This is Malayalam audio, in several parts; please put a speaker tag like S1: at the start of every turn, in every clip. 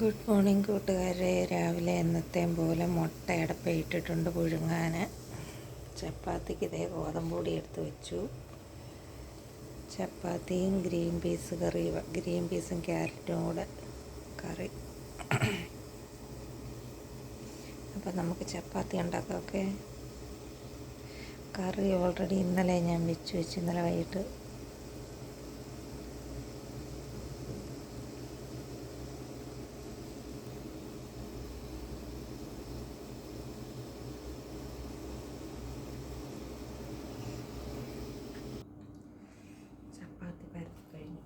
S1: ഗുഡ് മോർണിംഗ് കൂട്ടുകാരെ. രാവിലെ എന്നത്തെയും പോലെ മുട്ട ഇടപ്പയിട്ടിട്ടുണ്ട് പുഴുങ്ങാൻ. ചപ്പാത്തിക്ക് ഇതേ ഗോതമ്പൂടി എടുത്ത് വെച്ചു. ചപ്പാത്തിയും ഗ്രീൻ പീസ് കറി ഗ്രീൻ പീസും ക്യാരറ്റും കൂടെ കറി. അപ്പം നമുക്ക് ചപ്പാത്തി ഉണ്ടാക്കാം ഓക്കെ? കറി ഓൾറെഡി ഇന്നലെ ഞാൻ വെച്ച് വെച്ച് ഇന്നലെ വൈകിട്ട് ചപ്പാത്തി പരത്തി കഴിഞ്ഞു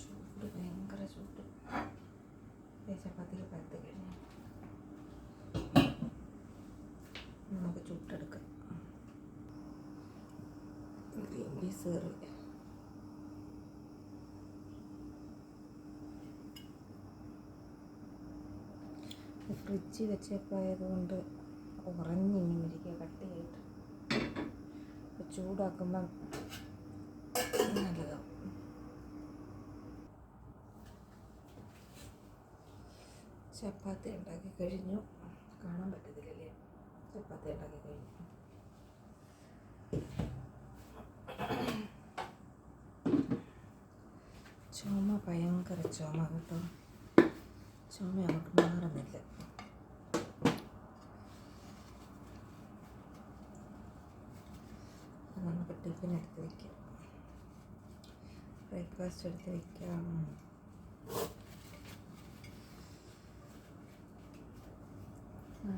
S1: ചൂട് ഭയങ്കര ചൂട് ദേ ചപ്പാത്തിക്ക് പരത്തി കഴിഞ്ഞു നമുക്ക് ചുട്ടെടുക്കാം. ഗ്രീൻ പീസ് കറി ഫ്രിഡ്ജിൽ വെച്ചേക്കായതുകൊണ്ട് ഉറഞ്ഞിങ്ങനെ ഇരിക്കുക കട്ടിയായിട്ട് അപ്പോൾ ചൂടാക്കുമ്പം നല്ലതാവും. ചപ്പാത്തി ഉണ്ടാക്കി കഴിഞ്ഞു. കാണാൻ പറ്റത്തില്ലല്ലേ? ചപ്പാത്തി ഉണ്ടാക്കി ചുമ ഭയങ്കര ചുമ കേട്ടോ. ചുമ നമുക്ക് മാറുന്നില്ല. നമുക്ക് ടിഫിൻ എടുത്ത് വയ്ക്കാം ബ്രേക്ക്ഫാസ്റ്റ് എടുത്ത് വയ്ക്കാം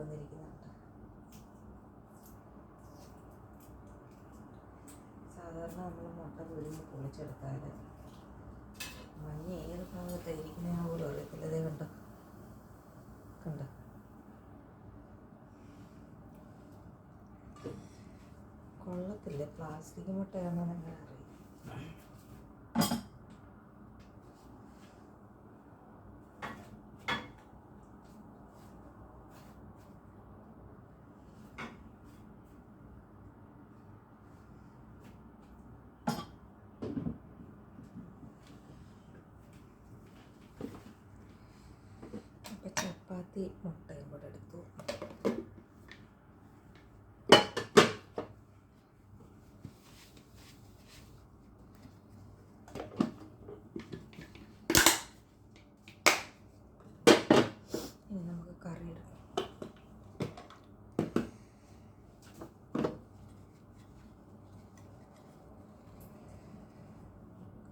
S1: വന്നിരിക്കുന്നുണ്ട് സാധാരണ നമ്മൾ മുട്ട പുഴുങ്ങി പൊളിച്ചെടുത്താൽ മഞ്ഞ ഏത് ഭാഗത്തായിരിക്കുന്ന പോലും അറിയത്തില്ല. അതേ കണ്ടോ? കണ്ടോ? കൊള്ളത്തില്ല. പ്ലാസ്റ്റിക് മുട്ടയാണെന്ന് എങ്ങനെ അറിയും അപ്പം ചപ്പാത്തി മുട്ടയും കൂടെ എടുത്തു.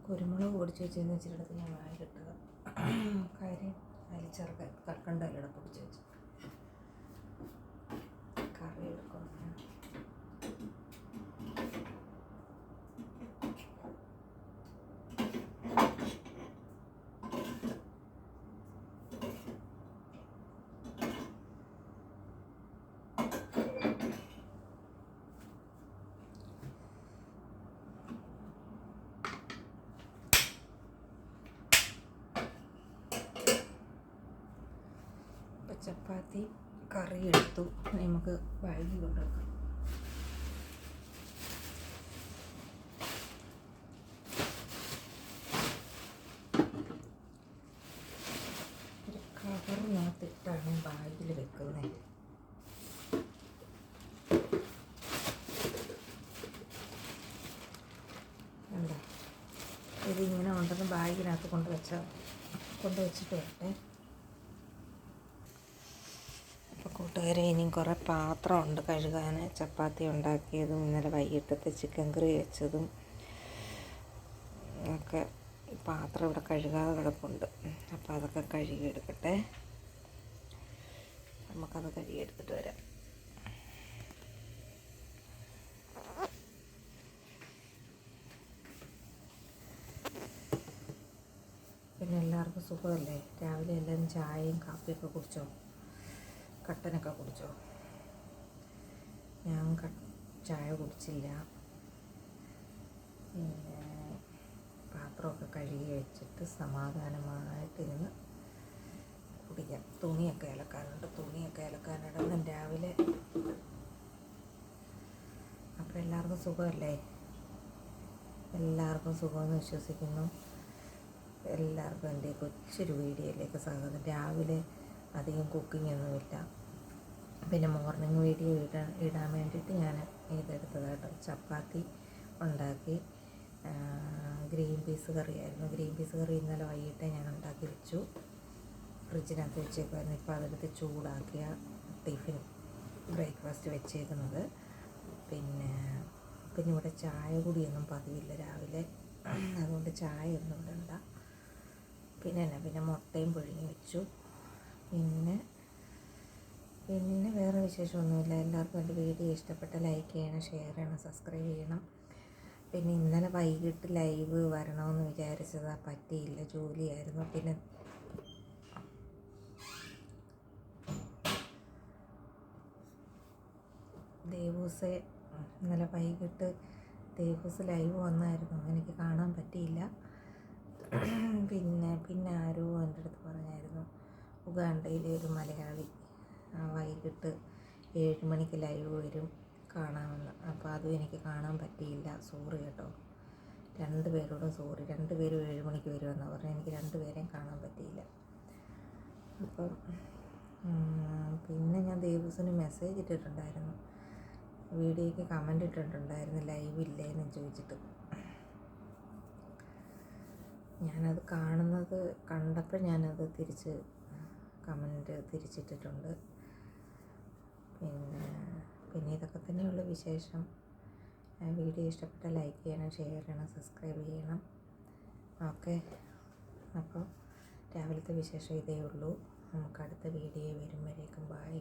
S1: കുരുമുളക് പൊടിച്ച് വെച്ചതെന്ന് വെച്ചിട്ടുണ്ടെങ്കിൽ ഞാൻ വായിലിട്ടത് കാര്യം അതിൽ ചെറുക്കൻ കൽക്കണ്ട ഇലയുടെ പൊടിച്ച് വെച്ചു കറി എടുക്കണം അപ്പം ചപ്പാത്തി കറി എടുത്തു. നമുക്ക് ബാഗിൽ കൊണ്ടുവെക്കാം. ബാഗിൽ വെക്കുന്നത് ഇതിങ്ങനെ ഉണ്ടെന്ന് ബാഗിനകത്ത് കൊണ്ട് വെച്ചാൽ കൊണ്ട് വെച്ചിട്ട് വരട്ടെ അപ്പോൾ കൂട്ടുകാരെ ഇനിയും കുറേ പാത്രമുണ്ട് കഴുകാൻ. ചപ്പാത്തി ഉണ്ടാക്കിയതും ഇന്നലെ വൈകിട്ടത്തെ ചിക്കൻ കറി വെച്ചതും ഒക്കെ പാത്രം ഇവിടെ കഴുകാതെ കിടപ്പുണ്ട്. അപ്പോൾ അതൊക്കെ കഴുകിയെടുക്കട്ടെ. നമുക്കത് കഴുകിയെടുത്തിട്ട് വരാം. പിന്നെ എല്ലാവർക്കും സുഖമല്ലേ? രാവിലെ എല്ലാവരും ചായയും കാപ്പിയൊക്കെ കുടിച്ചോ? കട്ടനൊക്കെ കുടിച്ചോ? ഞാൻ ചായ കുടിച്ചില്ല. പിന്നെ പാത്രമൊക്കെ കഴുകി വെച്ചിട്ട് സമാധാനമായിട്ടിരുന്ന് കുടിക്കാം. തുണിയൊക്കെ അലക്കാനുണ്ട് തുണിയൊക്കെ അലക്കാനിടണം രാവിലെ അപ്പോൾ എല്ലാവർക്കും സുഖമല്ലേ? എല്ലാവർക്കും സുഖമെന്ന് വിശ്വസിക്കുന്നു. എല്ലാവർക്കും എന്റെ കൊച്ചൊരു വീഡിയോയിലേക്ക് സ്വാഗതം. രാവിലെ അധികം കുക്കിംഗ് ഒന്നുമില്ല. പിന്നെ മോർണിംഗ് വീഡിയോ ഇടാൻ ഇടാൻ വേണ്ടിയിട്ട് ഞാൻ ഇതെടുത്തത് കേട്ടോ ചപ്പാത്തി ഉണ്ടാക്കി. ഗ്രീൻ പീസ് കറിയായിരുന്നു. ഗ്രീൻ പീസ് കറി ഇന്നലെ വൈകിട്ട് ഞാൻ ഉണ്ടാക്കി വെച്ചു. ഫ്രിഡ്ജിനകത്ത് വെച്ചേക്കുമായിരുന്നു ഇപ്പോൾ അതെടുത്ത് ചൂടാക്കിയ ടിഫിൻ ബ്രേക്ക്ഫാസ്റ്റ് വെച്ചേക്കുന്നത്. പിന്നെ പിന്നെ ഇവിടെ ചായ കുടിയൊന്നും പതിവില്ല രാവിലെ. അതുകൊണ്ട് ചായ ഒന്നും ഇടണ്ട. പിന്നെ പിന്നെ മുട്ടയും പുഴുങ്ങി വെച്ചു. പിന്നെ പിന്നെ വേറെ വിശേഷമൊന്നുമില്ല. എല്ലാവർക്കും എന്റെ വീഡിയോ ഇഷ്ടപ്പെട്ട ലൈക്ക് ചെയ്യണം ഷെയർ ചെയ്യണം സബ്സ്ക്രൈബ് ചെയ്യണം. പിന്നെ ഇന്നലെ വൈകിട്ട് ലൈവ് വരണമെന്ന് വിചാരിച്ചതാ. പറ്റിയില്ല ജോലിയായിരുന്നു. പിന്നെ ദേവൂസെ ഇന്നലെ വൈകിട്ട് ദേവൂസ് ലൈവ് വന്നായിരുന്നു. എനിക്ക് കാണാൻ പറ്റിയില്ല. പിന്നെ പിന്നെ ആരോ എന്റെ അടുത്ത് പറഞ്ഞായിരുന്നു. ഉഗാണ്ടയിലെ ഒരു മലയാളി. വൈകിട്ട് ഏഴ് മണിക്ക് ലൈവ് വരും കാണാമെന്ന്. അപ്പോൾ അതും എനിക്ക് കാണാൻ പറ്റിയില്ല. സോറി കേട്ടോ. രണ്ട് പേരോടും സോറി. രണ്ട് പേരും ഏഴ് മണിക്ക് വരുമെന്ന് പറഞ്ഞാൽ എനിക്ക് രണ്ട് പേരെയും കാണാൻ പറ്റിയില്ല. അപ്പം പിന്നെ ഞാൻ ദേവസ്വന് മെസ്സേജ് ഇട്ടിട്ടുണ്ടായിരുന്നു. വീഡിയോയ്ക്ക് കമന്റ് ഇട്ടിട്ടുണ്ടായിരുന്നു. ലൈവ് ഇല്ലേന്ന് ചോദിച്ചിട്ട്. ഞാനത് കാണുന്നത് കണ്ടപ്പോൾ ഞാനത് തിരിച്ച് കമന്റ് തിരിച്ചിട്ടിട്ടുണ്ട്. പിന്നെ പിന്നെ ഇതൊക്കെ തന്നെയുള്ള വിശേഷം. വീഡിയോ ഇഷ്ടപ്പെട്ട ലൈക്ക് ചെയ്യണം ഷെയർ ചെയ്യണം സബ്സ്ക്രൈബ് ചെയ്യണം. ഓക്കെ. അപ്പോൾ രാവിലത്തെ വിശേഷം ഇതേ ഉള്ളൂ. നമുക്ക് അടുത്ത വീഡിയോ വരുമ്പോഴേക്കും. ബായ്